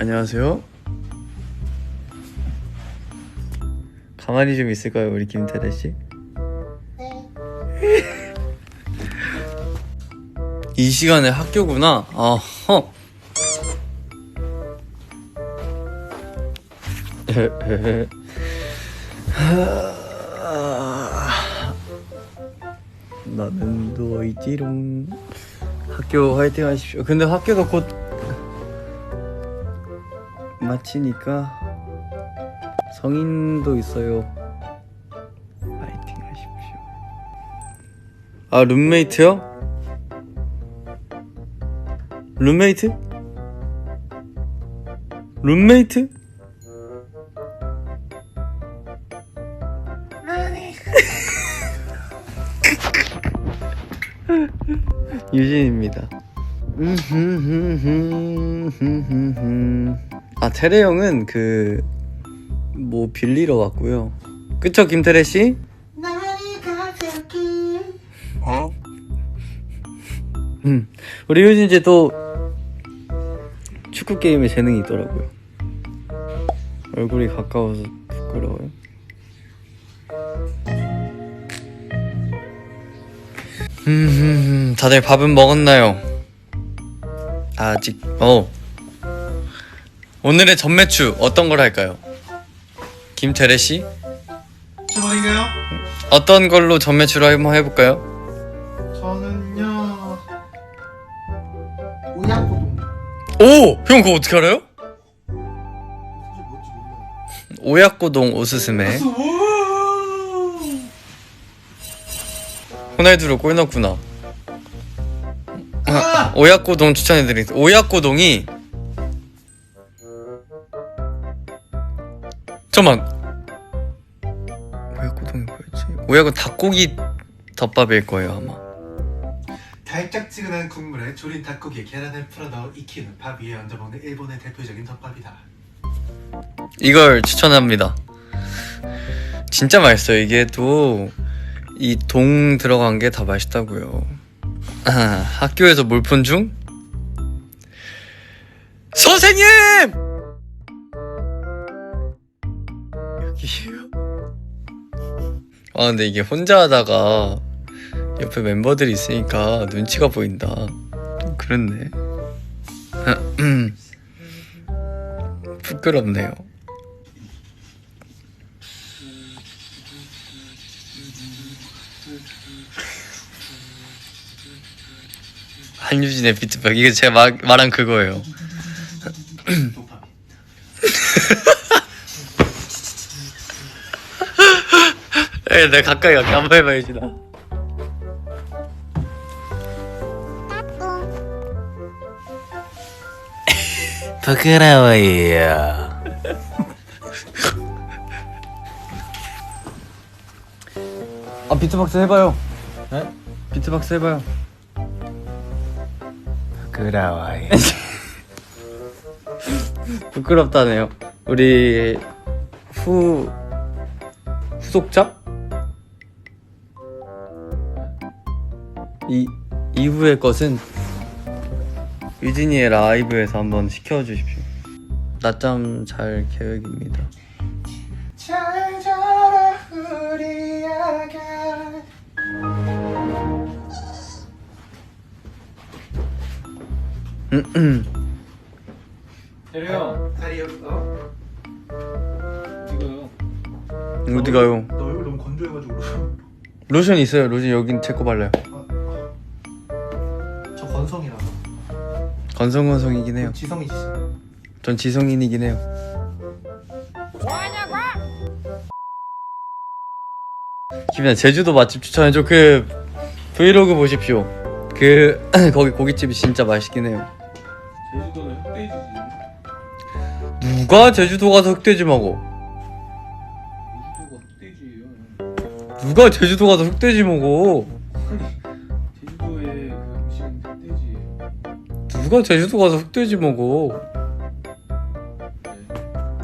안녕하세요. 가만히 좀 있을까요, 우리 김태래 씨? 이 시간에 학교구나. 아 허. 나는 누워있지롱. 학교 화이팅 하십시오. 근데 학교도 곧 마치니까 성인도 있어요. 화이팅 하십시오. 아 룸메이트요? 룸메이트? 룸메이트? 유진입니다. 아 테레 형은 그 뭐 빌리러 왔고요. 그쵸 김태래 씨? 어? 음 우리 유진 이제 또 축구 게임에 재능이 있더라고요. 얼굴이 가까워서 부끄러워요. 음, 다들 밥은 먹었나요? 아직. 어. 오늘의 전매추 어떤 걸 할까요? 김태래 씨? 주말인가요? 어떤 걸로 전매추를 한번 해볼까요? 저는요 오야고동 오! 형 그거 어떻게 알아요? 사실 뭔지 몰라요 오약고동 오스스메 오! 호날두로 골 넣었구나 아! 오약고동 추천해드리겠습니다 오약고동이 잠깐만 오약고동이 뭐였지? 오약은 닭고기 덮밥일 거예요 아마 달짝지근한 국물에 졸인 닭고기에 계란을 풀어 넣어 익히는 밥 위에 얹어 먹는 일본의 대표적인 덮밥이다 이걸 추천합니다. 진짜 맛있어요. 이게 또 이 동 들어간 게 다 맛있다고요. 아, 학교에서 몰폰 중? 선생님! 여기요. 아 근데 이게 혼자 하다가 옆에 멤버들이 있으니까 눈치가 보인다. 좀 그렇네. 부끄럽네요. 한유진의 비트박 이게 제가 말, 말한 그거예요. 에, 내가 가까이 갈게 한번 해봐야지 나. 부끄러워요. 아 비트박스 해봐요. 네? 비트박스 해봐요. 부끄러워요 부끄럽다네요. 우리 후 후속작 이 이후의 것은 유진이의 라이브에서 한번 시켜주십시오. 낮잠 잘 계획입니다. 잘 자라 우리 아가 때려요. 다리 여기 어? 이거요. 어디 가요? 너 얼굴 너무 건조해가지고 로션 있어요. 로션 여긴 제 거 발라요. 저 건성건성이긴 해요. 지성이지 전 지성인이긴 해요. 김이나 제주도 맛집 추천해줘. 그 브이로그 보십시오. 그 거기 고깃집이 진짜 맛있긴 해요. 제주도는 흑돼지지. 누가 제주도 가서 흑돼지 먹어? 제주도가 흑돼지예요. 누가 제주도 가서 흑돼지 먹어? 누가 제주도 가서 흑돼지 먹어?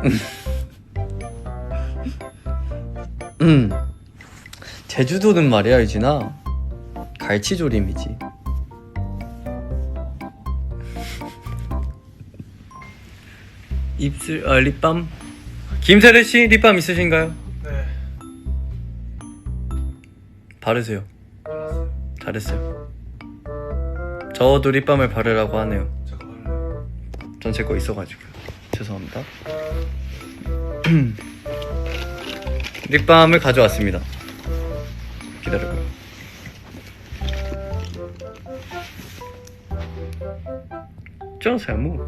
네. 음. 제주도는 말이야 유진아 갈치조림이지. 입술 아 립밤 김태래 씨 립밤 있으신가요? 네. 바르세요. 잘했어요. 저도 립밤을 바르라고 하네요. 전 제 거 있어가지고요. 죄송합니다. 립밤을 가져왔습니다. 기다려봐요. 저 세무.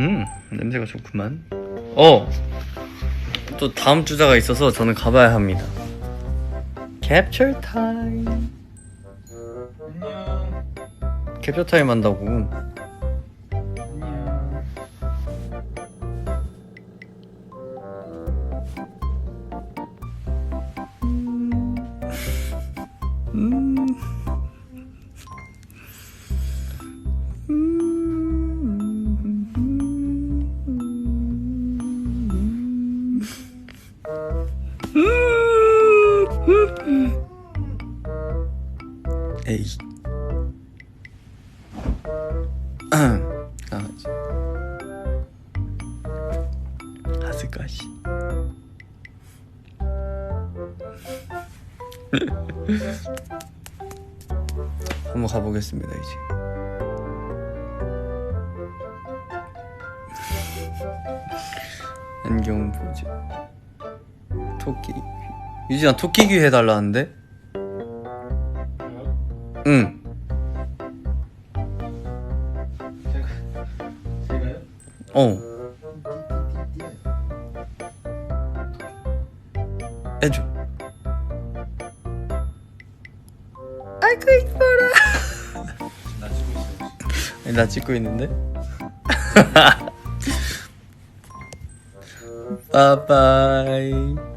음 냄새가 좋구만. 어또 다음 주자가 있어서 저는 가봐야 합니다. 캡처 타임. 안녕. 캡처 타임 한다고. 안녕. 음. 에이. 강아지. 하스가시. 한번 가보겠습니다 이제. 안경 보지. 토끼. 유진아 토끼 귀 해달라는데? 응. 제가 제가요? 어. 해줘. 아이고 이뻐라. 나 찍고 있어요. 지금. 나 찍고 있는데. 빠바이.